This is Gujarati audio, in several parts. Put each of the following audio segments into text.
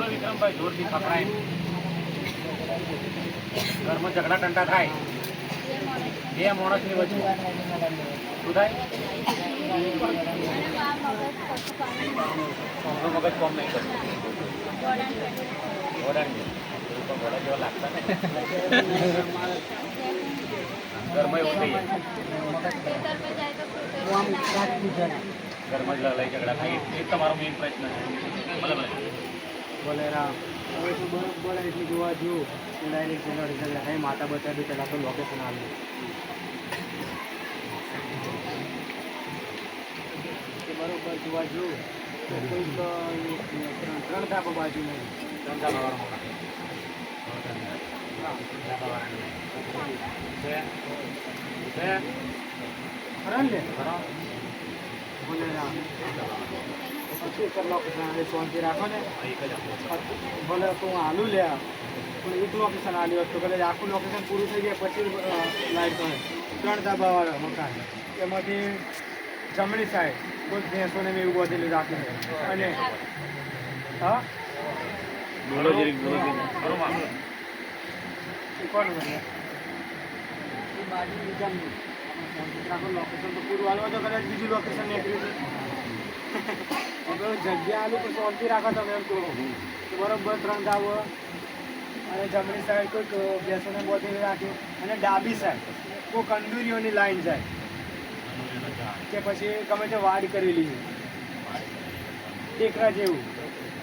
બોલો વિક્રમભાઈ, જોરથી પકડાય ઘરમાં ઝઘડા ટંટા થાય. બે માણસની વચ્ચે. શું થાય? મગજ કોમ નહીં કરતું જેવા લાગતા ને. ઘરમાં એવું થઈ જાય ઘરમાં જ લડાઈ ઝઘડા થાય. એ તમારો મેઇન પ્રશ્ન છે. બોલે રામ હવે તો બરફ પડે એટલે જોવા જુઓ. ડાયરેક્ટ ઝઘડા રિઝલ્ટ થાય માતા બતાવી પેલા તો લોકેશન આવ્યું કે બરોબર જોવા જો તો કોઈક અ, ત્રણ ધાબા બાજુ નહીં ત્રણ ધાબા ખરા ને ખરા બોલે રામ પછી આવે શાંતિ રાખો ને ભલે તો હું હાલું લે પણ એક લોકેશન આલ્યું હતું કદાચ આખું લોકેશન પૂરું થઈ જાય પછી લાઈટ હોય ત્રણ ધાબાવાળા મકાન એમાંથી જમણી સાઈડ કોઈ ભેંસોને મેં એવું બધેલું રાખ્યું અને હા બાજુ બીજા લોકેશન તો પૂરું હાલવા તો કદાચ બીજું લોકેશન નીકળ્યું જગ્યા આલું તો શાંતિ રાખો તમે એમ કહું બરોબર, ત્રણ ધાબો. અને જમણી સાઈડ કોઈક ભેંસોને બોધેલી રાખી. અને ડાબી સાઈડ કોઈ કંદુરીઓની લાઈન જાય. કે પછી ગમે તે વાડ કરેલી છે ટેકરા જેવું.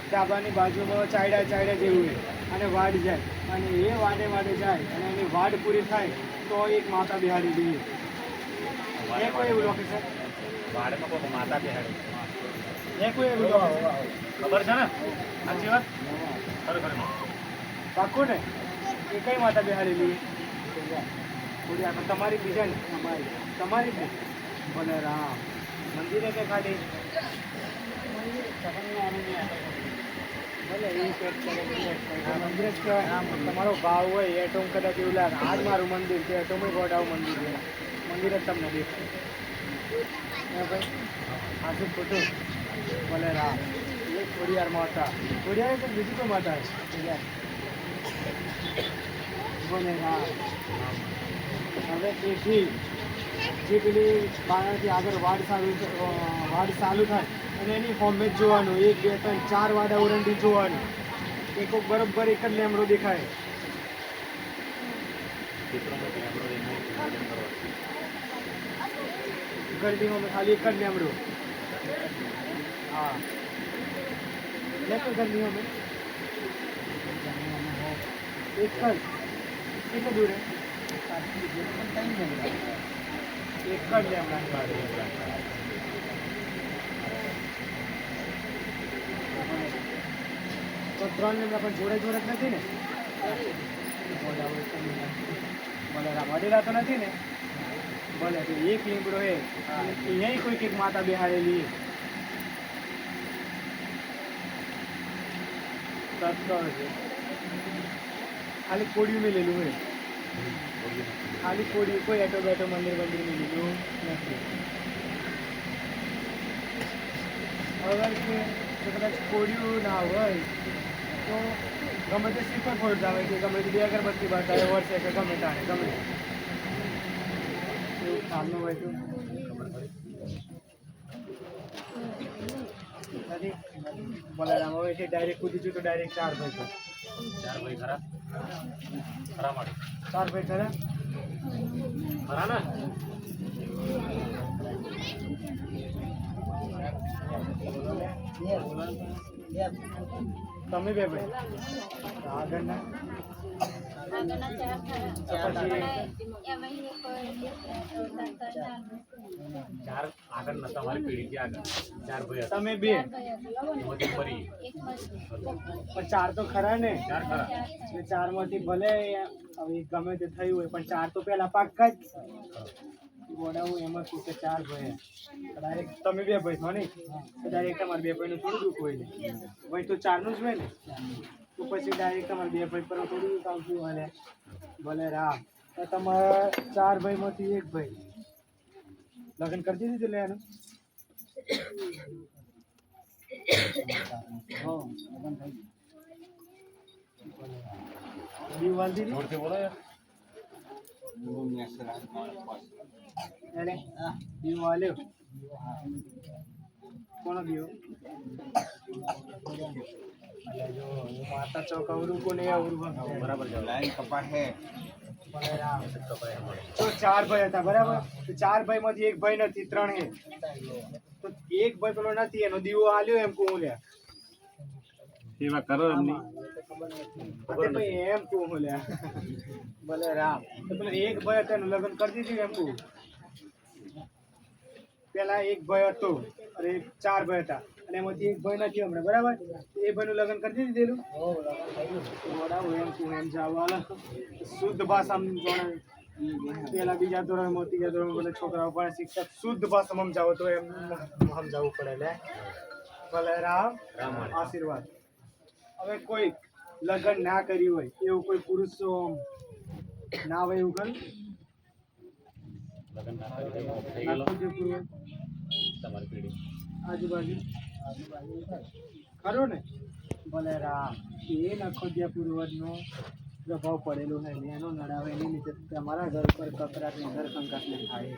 ડાબાની બાજુમાં ચાયડા ચાયડા જેવું છે અને વાડ જાય. અને એ વાડે વાડે જાય. અને એની વાડ પૂરી થાય, તો એક માતા બિહારી દઈએ એ કોઈ એવું લોકેશન વાડમાં કોઈ માતા બેહાડે એ કોઈ એવું લોકેશન ખબર છે ને? સાચી વાત? ખરેખર પાકું ને એ કઈ માતા બિહારેલી તમારી બીજા ને. અમારી તમારી જ ભલે, રામ. મંદિરે કે ખાલી? ભલે, એ આ મંદિર જ કહેવાય. તમારો ભાવ હોય એટોમ કદાચ એવું લાગે. આજ મારું મંદિર છે એટોમે ગોડાવું મંદિર છે. મંદિર જ તમને દેખાય. ભાઈ? આ શું ખોટું? ભલે રામ ખોડિયાર માતા. ખોડિયાર તો બીજું કોઈ માતા છે? ભલે રામ હવે તેથી જે પેલી બાણાથી આગળ વાડ ચાલુ વાડ ચાલુ થાય, અને એની હોમે જોવાનું. એક, બે, ત્રણ, ચાર વાડા ઓરંડી જોવાનું. એક બરોબર એક જ લેમડો દેખાય. ગરબીમાં ખાલી એક જ લેમડો હા. લે તો ગરડી હોમે એક જ કેટલું દૂર હે? એક જ લેમડાની વાડી તો ત્રણ લીમડા પણ જોડે જોડે જ નથી ને? ભલે વડેલા તો નથી ને? ભલે એક લીમડો એ અહીંયા કોઈક એક માતા બેહાડેલી તત્કાળ છે ખાલી કોડિયું મેલેલું હોય. ખાલી કોડિયું કોઈ એટો બેટો મંદિર મંદિર લીધું નથી. અગર કે કદાચ કોડિયું ના હોય, તો ગમે તે શ્રીફળ ફોડ આવે કે ગમે તે બે અગરબત્તી બતાવે વર્ષે કે ગમે તાણે, ગમે. એવું કામનું હોય તો. બોલારામ હવે છે ડાયરેક્ટ કૂદી છું તો ડાયરેક્ટ ચાર ભાઈ છે. ચાર ભાઈ ખરા? ખરા માટે? ચાર ભાઈ ખરા? ખરા ને તમે બે ભાઈ? આગળના? ચાર આગળ નતા મારી પેઢી ગયા આગળ. ચાર ભાઈ તમે બે? પણ ચાર તો ખરા ને? ચાર ખરા. ચાર ચારમાંથી ભલે હવે ગમે તે થયું હોય પણ ચાર તો પેલા પાક્કા જ. ગોડાવું એમાં શું કે ચાર ભાઈ. ડાયરેક્ટ તમે બે ભાઈ છો ને? ડાયરેક્ટ તમારે બે ભાઈનું થોડું દુઃખ હોય ને. ભાઈ તો ચારનું જ હોય ને? તો પછી ડાયરેક્ટ તમારે બે ભાઈ પર થોડું આવતું ને ભલે રામ. તો તમારા ચાર ભાઈમાંથી એક ભાઈ. લગ્ન કરી દીધું એટલે એનું? હા લગ્ન માતા ચોક અવરું કોને અવરું બરાબર છે લાઈન કપા હે ચાર ભાઈ હતા, બરાબર? ચાર ભાઈ એક ભાઈ નથી ત્રણ હે તો એક ભાઈ પેલો નથી એનો દીવો આલ્યો એમ કહું લ્યા એવા કરો એમની એમ કહું ભલે રામ એક ભાઈ હતો એનું લગ્ન કરી દીધું એમ કહું પેલા એક ભાઈ હતો અરે ચાર ભાઈ હતા. અને એમાંથી એક ભાઈ નથી હમણાં બરાબર? એ ભાઈનું લગ્ન કરી દીધેલું બરાબર એમ એમ જવા શુદ્ધ ભાષા પેલા બીજા ધોરણમાં ત્રીજા ધોરણ બધા છોકરાઓ પણ શિક્ષક શુદ્ધ ભાષામાં સમજાવો તો એમ સમજાવવું પડે લે. ભલે રામ આશીર્વાદ. હવે કોઈ લગ્ન ના કર્યું હોય એવું કોઈ પુરુષ ના હોય એવું કરું લગ્ન ના તમારી પેઢી. આજુબાજુ. ખરો ને? ભલે રામ, એ નખોદિયા પૂર્વજનો પ્રભાવ પડેલો હોય ને, એનો નડાવે એની નીચે તમારા ઘર પર કકરાટ ને ઘર કંકાટ ને થાય.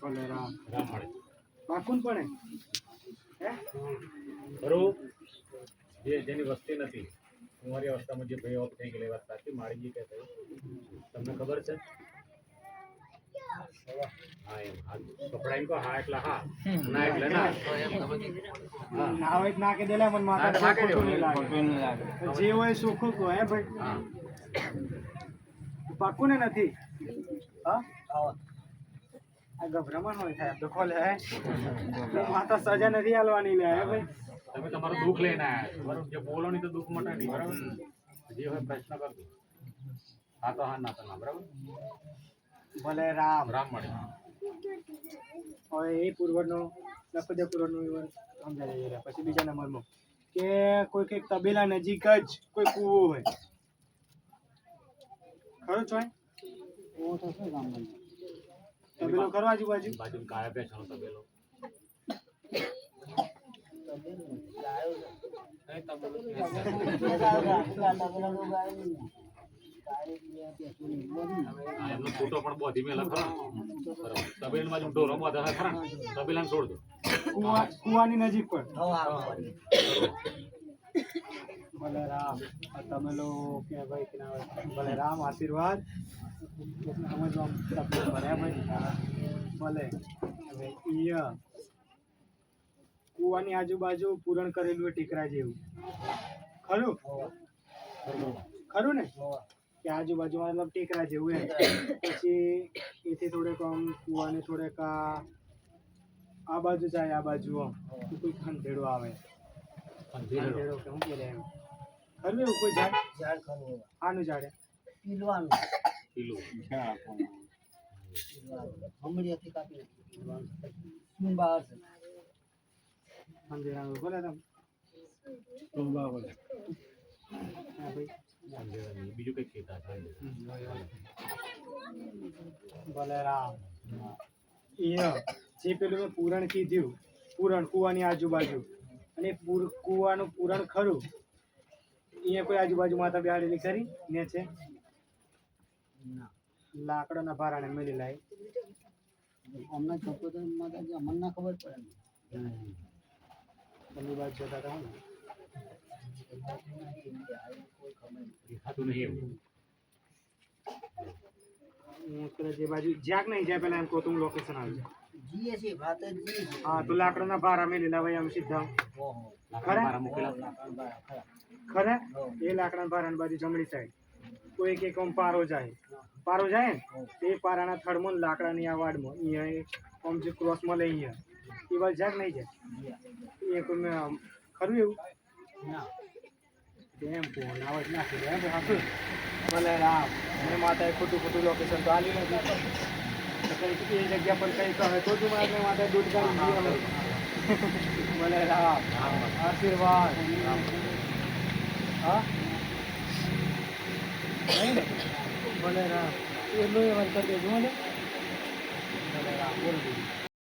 ભલે રામ. રામ પણ હે? ખરું? જે જેની વસ્તી નથી. કુંવારી અવસ્થામાં જે ભાઈ ઓફ થઈ ગયેલી વાત સાચી? માળીજી કે થયું તમને ખબર છે? જે હોય સુખું કહો હે ભાઈ પાકું ને નથી ગભરામણ હોય થાય દુખો લે માતા સજા નથી આલવાની લે હે ભાઈ તમે તમારું દુઃખ લઈને આવ્યા બરાબર જે બોલો નહીં તો દુઃખ મટા નહીં બરાબર જે હોય પ્રશ્ન કરજો હા. તો હા ના તો ના બરાબર ભલે રામ. રામ મળે હવે એ પૂર્વનો લખોદે પૂર્વનો વિવર સમજાઈ જાય પછી બીજા નંબરમાં. કે કોઈ કંઈક તબેલા નજીક જ કોઈ કૂવો હોય. ખરું છો તબેલો કરો આજુબાજુ? બાજુ ગાય બેસવાનો તબેલો. હા, એમનો ફોટો પણ બહુ ધીમે લખો બરાબર તબેલાની બાજુ ઢોરો બાંધે ખરા. તબેલાને છોડ દો કૂવા નજીક પણ ભલે રામ આ કે ભાઈ કે ના ભલે રામ આશીર્વાદ. સમજવા ભલે. ઈય. કુવાની આજુબાજુ પૂરણ કરેલું ટીકરા જેવું. ખરું? ખરું ને? કે આજુબાજુમાં મતલબ ટેકરા જેવું એમ. પછી એથી થોડેક આમ કૂવાને થોડેક આ આ બાજુ જાય આ બાજુ આમ. કોઈ ખંધેડો આવે. ખંધેડો. કે શું કે એમ. ખરું એવું કોઈ ઝાડ? આનું ઝાડ. પીલવાનું. પીલું. ખંધેડાનું બોલે તમે. હા ભાઈ. બીજું કઈ ખેતા છે ભલે જે પેલું મેં પૂરણ કીધું પૂરણ કૂવાની આજુબાજુ. અને પૂર કૂવાનું પૂરણ ખરું અહીંયા કોઈ આજુબાજુ માતા બિહાડેલી ખરી? ને છે? લાકડાના ભારાને મેલી લાય. અમને છોકરો માતાજી અમને ખબર પડે તમે બાજુ જતા હતા દેખાતું નહીં એવું જે બાજુ જ્યાંક નહીં જાય પેલા એમ કહું તો હું લોકેશન આવી છે જ હા તો લાકડાના ભારા મેલી ભાઈ આમ સીધા. મારા ખરા? એ લાકડાના ભારાની બાજુ જમણી સાઈડ કોઈ એક એક આમ પારો જાય. પારો જાય ને? એ પારાના થડમાં લાકડાની આ વાડમાં. અહીંયા આમ જે ક્રોસમાં લઈ અહીંયા. એ બાજુ જાગ નહીં જાય? એ મેં ખરું એવું? ના. આવે જ નાખી દે એમ હાથું? ભલે રામ, મેં માતાએ ખોટું ખોટું લોકેશન તો આલી નથી જગ્યા પર કંઈક હવે તો જ મારે માતાએ દૂધ કાઢી ભલે રામ, આશીર્વાદ. હા? ભલે રામ. એટલું એ વાત કરી દેજો હો ને ભલે રામ, બોલ